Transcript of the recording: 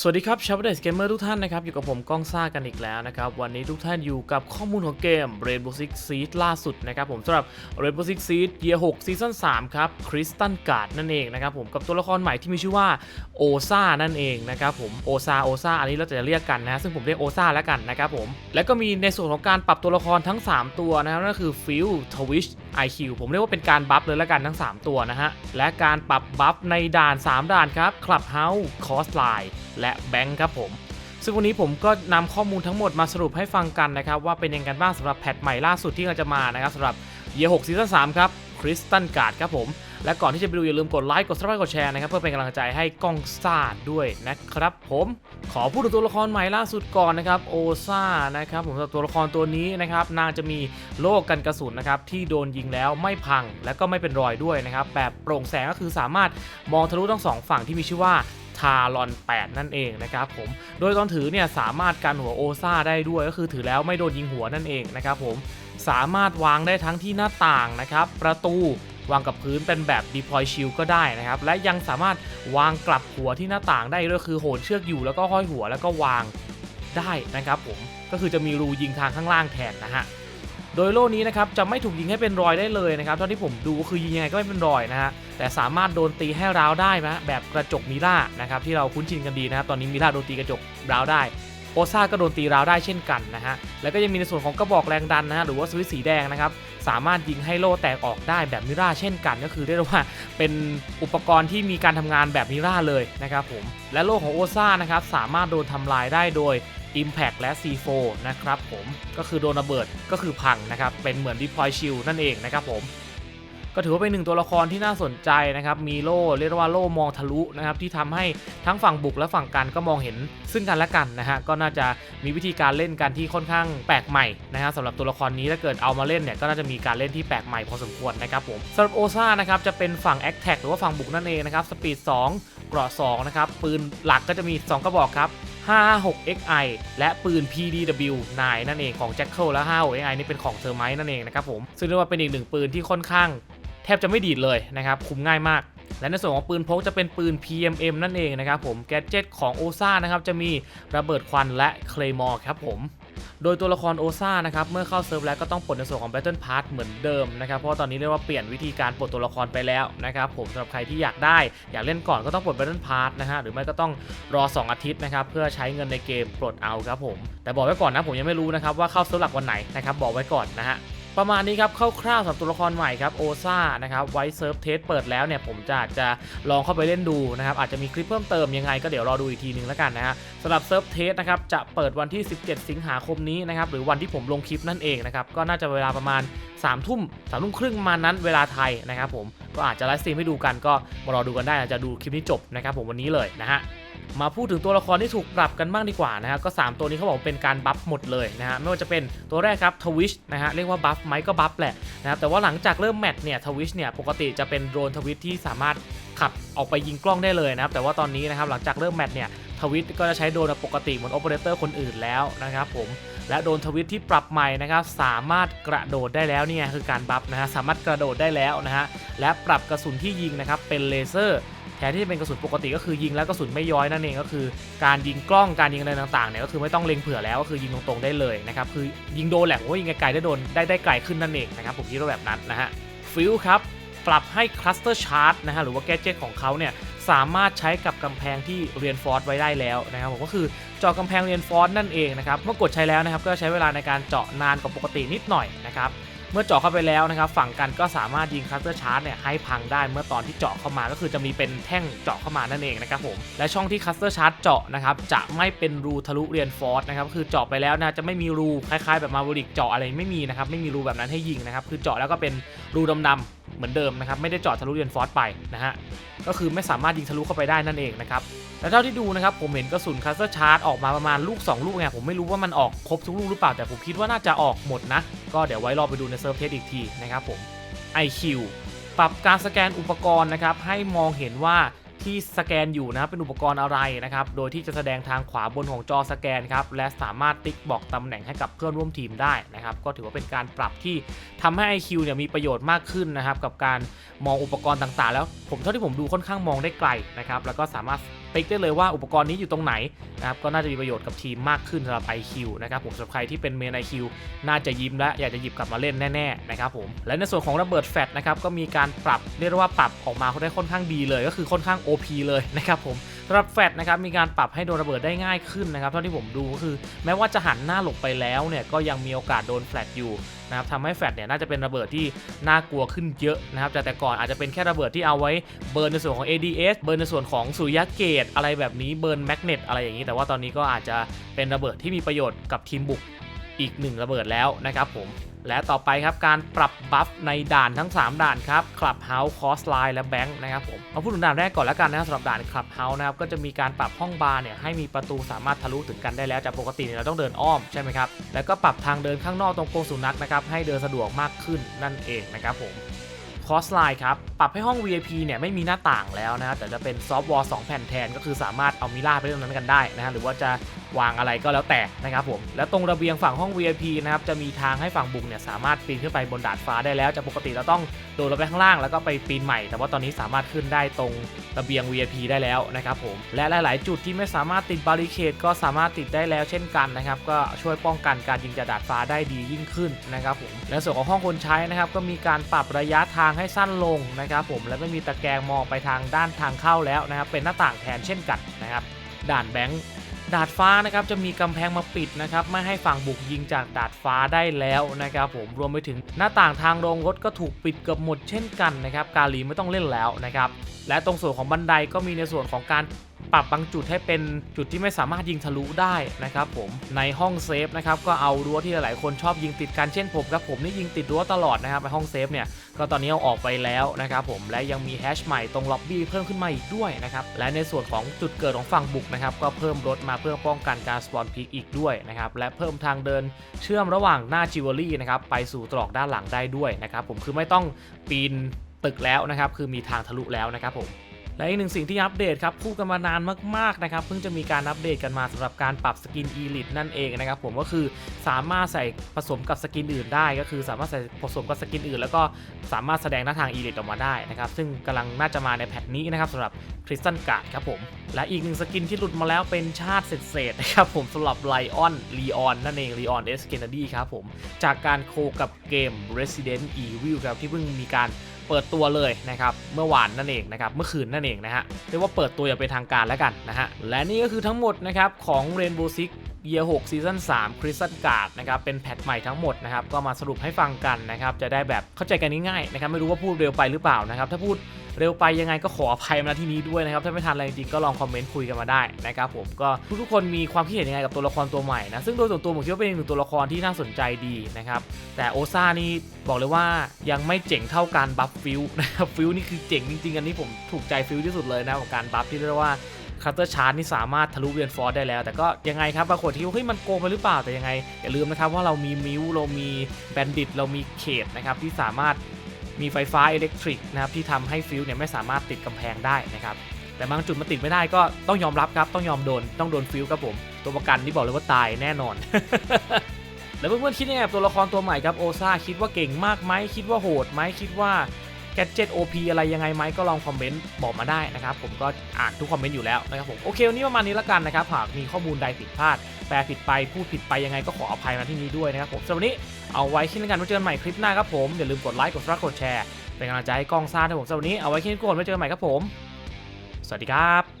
สวัสดีครับชาวเดสเกมเมอร์ทุกท่านนะครับ อยู่กับผมก้องซ่ากันอีกแล้วนะครับ วันนี้ทุกท่านอยู่กับข้อมูลของเกม Rainbow Six Siege ล่าสุดนะครับผมสำหรับ Rainbow Six Siege Year 6 Season 3 ครับ Crystal Guard นั่นเองนะครับผมกับตัวละครใหม่ที่มีชื่อว่าโอซานั่นเองนะครับผมโอซาโอซาอันนี้เราจะเรียกกันนะซึ่งผมเรียกโอซาแล้วกันนะครับผมแล้วก็มีในส่วนของการปรับตัวละครทั้ง 3 ตัวนะครับนั่นคือ Phil Twitch IQ ผมเรียกว่าเป็นการบัฟเลยแล้วกันทั้ง 3 ตัวนะฮะและการปรับบัฟในด่าน 3 ด่านครับ Clubhouse Cost Line และแบงค์ครับผม ซึ่งวันนี้ผมก็นำข้อมูลทั้งหมดมาสรุปให้ฟังกันนะครับว่าเป็นยังไงกันบ้างสำหรับแพทใหม่ล่าสุดที่กำลังจะมานะครับสำหรับ Year 6 Season 3ครับคริสตันการ์ดครับผม และก่อนที่จะไปดูอย่าลืมกดไลค์กด subscribe กดแชร์นะครับ เพื่อเป็นกำลังใจให้กล้องซ่าด้วยนะครับผม ขอพูดถึงตัวละครใหม่ล่าสุดก่อนนะครับโอซ่านะครับผมสำหรับตัวละครตัวนี้นะครับนางจะมีโล่กันกระสุนนะครับที่โดนยิงแล้วไม่พังและก็ไม่เป็นรอยด้วยนะครับแบบโปร่งแสงก็คือสามารถมองทะลุทั้งสองฝั่งที่มีชื่อว่า ทารอน 8 นั่นเองนะครับผม โดยตอนถือเนี่ยสามารถกันหัวโอซ่าได้ด้วยก็คือถือแล้วไม่โดนยิงหัวนั่นเองนะครับผม สามารถวางได้ทั้งที่หน้าต่างนะครับ ประตูวางกับพื้นเป็นแบบ deploy shield ก็ได้นะครับ และยังสามารถวางกลับหัวที่หน้าต่างได้ด้วยคือโหนเชือกอยู่แล้วก็ห้อยหัวแล้วก็วางได้นะครับผม ก็คือจะมีรูยิงทางข้างล่างแทนนะฮะ โดยโล่นี้นะครับจะไม่ถูกยิงให้เป็นรอยได้เลยนะครับเท่าที่ผมดูก็คือยิงยังไงก็ไม่เป็นรอยนะฮะแต่สามารถโดนตีให้ร้าวได้นะแบบกระจกมิล่านะครับที่เราคุ้นชินกันดีนะครับตอนนี้มิล่าโดนตีกระจกร้าวได้โอซ่าก็โดนตีร้าวได้เช่นกันนะฮะ แล้วก็ยังมีในส่วนของกระบอกแรงดันนะฮะ หรือว่าสวิตสีแดงนะครับ สามารถยิงให้โล่แตกออกได้แบบมิล่าเช่นกัน ก็คือเรียกว่าเป็นอุปกรณ์ที่มีการทำงานแบบมิล่าเลยนะครับผม และโล่ของโอซ่านะครับสามารถโดนทำลายได้โดย Impact และ C4 นะครับผมก็คือโดนระเบิดก็คือพังนะครับ เป็นเหมือน Deploy Shield นั่นเองนะครับผมก็ถือว่าเป็นหนึ่งตัวละครที่น่าสนใจนะครับ มีโล่เรียกว่าโล่มองทะลุนะครับที่ทำให้ทั้งฝั่งบุกและฝั่งกันก็มองเห็นซึ่งกันและกันนะฮะก็น่าจะมีวิธีการเล่นกันที่ค่อนข้างแปลกใหม่นะฮะสำหรับตัวละครนี้ถ้าเกิดเอามาเล่นเนี่ยก็น่าจะมีการเล่นที่แปลกใหม่พอสมควรนะครับผมสำหรับโอซ่านะครับจะเป็นฝั่ง a c t a c หรือว่าฝั่งบุกนั่นเองนะครับสปีด2เกราะ2นะครับปืนหลักก็จะมี 2 กระบอกครับ 556xI และปืน PDW9 นั่นเองของ Jackal และ 56XI นี่เป็นของเทอร์ไมนั่นเองนะครับผม ซึ่งเรียกว่าเป็นอีกหนึ่งปืนที่ค่อนข้าง แทบจะไม่ดีดเลยนะครับ คุมง่ายมาก และในส่วนของปืนพกจะเป็นปืน PMM นั่นเองนะครับผมแกดเจ็ตของโอซ่านะครับจะมีระเบิดควันและเคลมอร์ครับผมโดยตัวละครโอซ่านะครับเมื่อเข้าเซิร์ฟแล้วก็ต้องปลดในส่วนของ Battle Pass เหมือนเดิมนะครับเพราะตอนนี้เรียกว่าเปลี่ยนวิธีการปลดตัวละครไปแล้วนะครับผมสำหรับใครที่อยากได้อยากเล่นก่อนก็ต้องปลด Battle Pass นะฮะหรือไม่ก็ต้องรอ 2 อาทิตย์นะครับเพื่อใช้เงินในเกมปลดเอาครับผมแต่บอกไว้ก่อนนะผมยังไม่รู้นะครับว่าเข้าเซิร์ฟหลักวันไหนนะครับบอกไว้ก่อนนะฮะ ประมาณนี้ครับคร่าวๆสำหรับตัวละครใหม่ครับโอซ่านะครับไว้เซิร์ฟเทสเปิดแล้วเนี่ยผมจะจจะลองเข้าไปเล่นดูนะครับอาจจะมีคลิปเพิ่มเติมยังไงก็เดี๋ยวรอดูอีกทีนึงแล้วกันนะฮะสำหรับเซิร์ฟเทสนะครับจะเปิดวันที่ 17 สิงหาคมนี้นะครับหรือวันที่ผมลงคลิปนั่นเองนะครับก็น่าจะเวลาประมาณ3ทุ่มสามทุ่มครึ่งมานั้นเวลาไทยนะครับผมก็อาจจะไลฟ์สตรีมให้ดูกันก็มารอดูกันได้อาจจะดูคลิปนี้จบนะครับผมวันนี้เลยนะฮะ มาพูดถึงตัวละครที่ถูกปรับกันบ้างดีกว่านะฮะก็ 3 ตัวนี้เขาบอกเป็นการบัฟหมดเลยนะฮะไม่ว่าจะเป็นตัวแรกครับทวิชนะฮะเรียกว่าบัฟไหมก็บัฟแหละนะครับแต่ว่าหลังจากเริ่มแมตช์เนี่ยทวิชเนี่ยปกติจะเป็นโดรนทวิชที่สามารถขับออกไปยิงกล้องได้เลยนะครับแต่ว่าตอนนี้นะครับหลังจากเริ่มแมตช์เนี่ยทวิชก็จะใช้โดรนปกติเหมือนโอเปอเรเตอร์คนอื่นแล้วนะครับผมและโดนทวิชที่ปรับใหม่นะครับสามารถกระโดดได้แล้วเนี่ยคือการบัฟนะฮะสามารถกระโดดได้แล้วนะฮะและปรับกระสุนที่ยิงนะครับเป็นเลเซอร์ แทนที่จะเป็นกระสุนปกติก็คือยิงแล้วกระสุนไม่ย้อยนั่นเองก็คือ การยิงกล้องการยิงอะไรต่างๆเนี่ยก็คือไม่ต้องเล็งเผื่อแล้วก็คือยิงตรงๆได้เลยนะครับคือยิงโดนแหละผมว่ายิงไกลๆได้โดนได้ได้ไกลขึ้นนั่นเองนะครับผมคิดว่าแบบนั้นนะฮะฟิลครับปรับให้คลัสเตอร์ชาร์จนะฮะหรือว่าแกจิตของเขาเนี่ยสามารถใช้กับกำแพงที่เรียนฟอร์สไว้ได้แล้วนะครับผมก็คือเจาะกำแพงเรียนฟอร์สนั่นเองนะครับเมื่อกดใช้แล้วนะครับก็ใช้เวลาในการเจาะนานกว่าปกตินิดหน่อยนะครับ เมื่อเจาะเข้าไปแล้วนะครับ ฝั่งกันก็สามารถยิงคัสเตอร์ชาร์จเนี่ยให้พังได้เมื่อตอนที่เจาะเข้ามาก็คือจะมีเป็นแท่งเจาะเข้ามานั่นเองนะครับผมและช่องที่คัสเตอร์ชาร์จเจาะนะครับจะไม่เป็นรูทะลุเรียนฟอร์สนะครับคือเจาะไปแล้วนะจะไม่มีรูคล้ายๆ แบบมาบริกเจาะอะไรไม่มีนะครับไม่มีรูแบบนั้นให้ยิงนะครับคือเจาะแล้วก็เป็นรูดำๆ เหมือนเดิมนะครับไม่ได้เจาะทะลุเรียนฟอร์สไปนะฮะก็คือไม่สามารถยิงทะลุเข้าไปได้นั่นเองนะครับและเท่าที่ดูนะครับผมเห็นกระสุนคัสเตอร์ชาร์จออกมาประมาณลูก 2 ลูกไงผมไม่รู้ว่ามันออกครบทุกลูกหรือเปล่าแต่ผมคิดว่าน่าจะออกหมดนะ ก็เดี๋ยวไว้รอไปดูในเซิร์ฟเทสอีกทีนะครับผม IQ ปรับการสแกนอุปกรณ์นะครับให้มองเห็นว่า ที่สแกนอยู่นะครับเป็นอุปกรณ์อะไรนะครับโดยที่จะแสดงทางขวาบนของจอสแกนครับและสามารถติ๊กบอกตำแหน่งให้กับเพื่อนร่วมทีมได้นะครับก็ถือว่าเป็นการปรับที่ทำให้ IQ เนี่ยมีประโยชน์มากขึ้นนะครับกับการมองอุปกรณ์ต่างๆ แล้วผมเท่าที่ผมดูค่อนข้างมองได้ไกลนะครับแล้วก็สามารถติ๊กได้เลยว่าอุปกรณ์นี้อยู่ตรงไหนนะครับก็น่าจะมีประโยชน์กับทีมมากขึ้นสำหรับ IQ นะครับผมสำหรับใครที่เป็นเมน IQ น่าจะยิ้มและอยากจะหยิบกลับมาเล่นแน่ๆนะครับผมและในส่วนของระเบิดแฟตนะครับก็มีการปรับเรียกว่าปรับออกมาได้ค่อนข้างดีเลย ก็คือค่อนข้าง OP เลยนะครับผม สำหรับแฟตนะครับมีการปรับให้โดนระเบิดได้ง่ายขึ้นนะครับเท่าที่ผมดูก็คือ แม้ว่าจะหันหน้าหลบไปแล้วเนี่ยก็ยังมีโอกาสโดนแฟลตอยู่นะครับทำให้แฟลตเนี่ยน่าจะเป็นระเบิดที่น่ากลัวขึ้นเยอะนะครับจากแต่ก่อนอาจจะเป็นแค่ระเบิดที่เอาไว้เบิร์นในส่วนของ ADS เบิร์นในส่วนของสุริยะเกตอะไรแบบนี้เบิร์นแมกเนตอะไรอย่างนี้ แต่ว่าตอนนี้ก็อาจจะเป็นระเบิดที่มีประโยชน์กับทีมบุกอีกหนึ่งระเบิดแล้วนะครับผม และต่อไปครับการปรับบัฟในด่านทั้ง 3 ด่านครับ Clubhouse Cost Line และ Bank นะครับผมมาพูดถึงด่านแรกก่อนแล้วกันนะครับสำหรับด่าน Clubhouse นะครับก็จะมีการปรับห้องบาร์เนี่ยให้มีประตูสามารถทะลุถึงกันได้แล้วจากปกติเราต้องเดินอ้อมใช่ไหมครับแล้วก็ปรับทางเดินข้างนอกตรงโกรงสุนัขนะครับให้เดินสะดวกมากขึ้นนั่นเองนะครับผมคอสไลน์ครับ ปรับให้ห้อง VIP เนี่ยไม่มีหน้าต่างแล้วนะแต่จะเป็นซอฟต์วอล2แผ่นแทนก็คือสามารถเอามิล่าไปเล่นตรงนั้นกันได้นะฮะหรือว่าจะวางอะไรก็แล้วแต่นะครับผม แล้วตรงระเบียงฝั่งห้อง VIP นะครับจะมีทางให้ฝั่งบุกเนี่ยสามารถปีนขึ้นไปบนดาดฟ้าได้แล้วจากปกติเราต้องโดดลงไปข้างล่างแล้วก็ไปปีนใหม่ แต่ว่าตอนนี้สามารถขึ้นได้ตรงระเบียง VIP ได้แล้วนะครับผม และหลาย ๆ จุดที่ไม่สามารถติดบาริเคดก็สามารถติดได้แล้วเช่นกันนะครับก็ช่วยป้องกันการยิงจากดาดฟ้าได้ดียิ่งขึ้นนะครับผม และส่วนของห้องคนใช้นะครับก็มีการปรับระยะทางให้สั้นลงนะครับผมและไม่มีตะแกรงมองไปทางด้านทางเข้าแล้วนะครับเป็นหน้าต่างแทนเช่นกันนะครับด่านแบงค์ ดาดฟ้านะครับจะมีกำแพงมาปิดนะครับไม่ให้ฝั่งบุกยิงจากดาดฟ้าได้แล้วนะครับผมรวมไปถึงหน้าต่างทางโรงรถก็ถูกปิดเกือบหมดเช่นกันนะครับกาลีไม่ต้องเล่นแล้วนะครับและตรงส่วนของบันไดก็มีในส่วนของการ ปรับบางจุดให้เป็นจุดที่ไม่สามารถยิงทะลุได้นะครับผมในห้องเซฟนะครับก็เอารั้วที่หลายๆคนชอบยิงติดกันเช่นผมครับผมนี่ยิงติดรั้วตลอดนะครับในห้องเซฟเนี่ยก็ตอนนี้เอาออกไปแล้วนะครับผมและยังมีแฮชใหม่ตรงล็อบบี้เพิ่มขึ้นมาอีกด้วยนะครับและในส่วนของจุดเกิดของฝั่งบุกนะครับก็เพิ่มรถมาเพื่อป้องกันการสปอนพิกอีกด้วยนะครับและเพิ่มทางเดินเชื่อมระหว่างหน้าจิวเวลรี่นะครับไปสู่ตรอกด้านหลังได้ด้วยนะครับผมคือไม่ต้องปีนตึกแล้วนะครับคือมีทางทะลุแล้วนะครับผม และอีกหนึ่งสิ่งที่อัปเดตครับคู่กันมานานมากๆนะครับเพิ่งจะมีการอัปเดตกันมาสำหรับการปรับสกิน Elite นั่นเองนะครับผมก็คือสามารถใส่ผสมกับสกินอื่นได้ ก็คือสามารถใส่ผสมกับสกินอื่น แล้วก็สามารถแสดงหน้าทาง Elite ออกมาได้นะครับซึ่งกำลังน่าจะมาในแพทนี้นะครับสำหรับคริสตันกาดครับผมและอีกหนึ่งสกินที่หลุดมาแล้วเป็นชาติเศษๆนะครับผมสำหรับไลออนลีออนนั่นเองลีออนเอสเกนดีครับผมจากการโคกับเกม Resident Evil ครับที่เพิ่งมีการ เปิดตัวเลยนะครับเมื่อวานนั่นเองนะครับเมื่อคืนนั่นเองนะฮะเรียกว่าเปิดตัวอย่างเป็นทางการแล้วกันนะฮะและนี่ก็คือทั้งหมดนะครับของ Rainbow Six Year 6 Season 3 Crystal Guard นะครับเป็นแพทใหม่ทั้งหมดนะครับก็มาสรุปให้ฟังกันนะครับจะได้แบบเข้าใจกันง่ายๆนะครับไม่รู้ว่าพูดเร็วไปหรือเปล่านะครับถ้าพูดเร็วไปยังไงก็ขออภัยมาที่นี้ด้วยนะครับ ถ้าไม่ทันอะไรจริงก็ลองคอมเมนต์คุยกันมาได้นะครับผมก็ทุกๆคนมีความคิดเห็นยังไงกับตัวละครตัวใหม่นะ ซึ่งโดยส่วนตัวผมคิดว่าเป็นหนึ่งตัวละครที่น่าสนใจดีนะครับ แต่โอซ่านี่บอกเลยว่ายังไม่เจ๋งเท่าการบัฟฟิลนะครับฟิลนี่คือเจ๋งจริงๆ อันนี้ผมถูกใจฟิลที่สุดเลยนะกับการบัฟที่เรียกว่า คัตเตอร์ชาร์จนี่สามารถทะลุเวียนฟอร์ได้แล้ว แต่ก็ยังไงครับบางคนที่ว่าเฮ้ยมันโกงไปหรือเปล่าแต่ยังไง อย่าลืมนะครับว่าเรามีมิวเรามีแบนดิตเรามีเขตนะครับที่สามารถมีไฟฟ้าอิเล็กทริกนะครับที่ทำให้ฟิลเนี่ยไม่สามารถติดกำแพงได้นะครับแต่บางจุดมันติดไม่ได้ก็ต้องยอมรับครับต้องยอมโดนต้องโดนฟิลครับผม ตัวประกันที่บอกเลยว่าตายแน่นอน แล้วเพื่อนๆคิดยังไงกับตัวละครตัวใหม่ครับโอซาคิดว่าเก่งมากไหมคิดว่าโหดไหมคิดว่า แกจ็ต OP อะไรยังไงไหมก็ลองคอมเมนต์บอกมาได้นะครับ ผมก็อ่านทุกคอมเมนต์อยู่แล้วนะครับผมโอเควันนี้ประมาณนี้ละกันนะครับหากมีข้อมูลใดผิดพลาด แปลผิดไปพูดผิดไปยังไงก็ขออภัยมาที่นี้ด้วยนะครับผมสำหรับวันนี้เอาไว้แค่นกันไว้เจอกันใหม่คลิปหน้าครับผมอย่าลืมกดไลค์กดซับกดแชร์เป็นกำลังใจให้กล้องซ่าครับผมสำหรับวันนี้เอาไว้แค่นกันไว้เจอกันใหม่ครับผม สวัสดีครับ